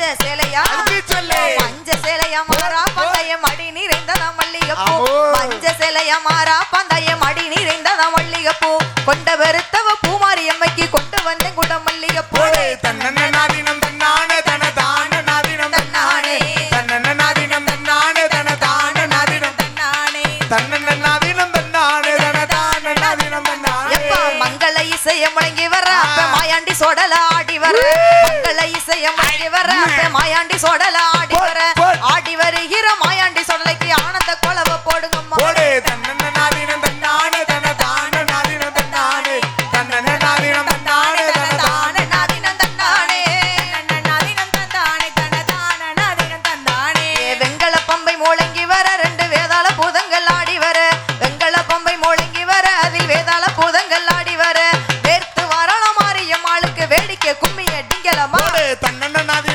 மஞ்ச சேலையா. மஞ்ச சேலையா மாறா பந்தய மடி நிறைந்ததா மல்லிகைப்பூ. மஞ்ச சேலையா மாறா பந்தய மடி நிறைந்ததா மல்லிகைப்பூ கொண்ட வெறுத்தவ பூமாரி எம்மைக்கு கொண்டு வந்தேன் கூட மல்லிகைப்பூ தன்னன்ன நாதினம் தன்னானே தன தான நாதினம் தன்னானே. தன்னன்ன நாதினம் தன்னானே தன தான நாதினம் தன்னானே. தன்னன்ன நாதினம் தன்னானே தன தான நாதினம் தன்னானே. எப்பா மங்கள இசைய முழங்கி வர மாயாண்டி சோடல ஆடி வர இசையமைக்க வர மாயாண்டி சோடலாம் தன்னண்ணனாதி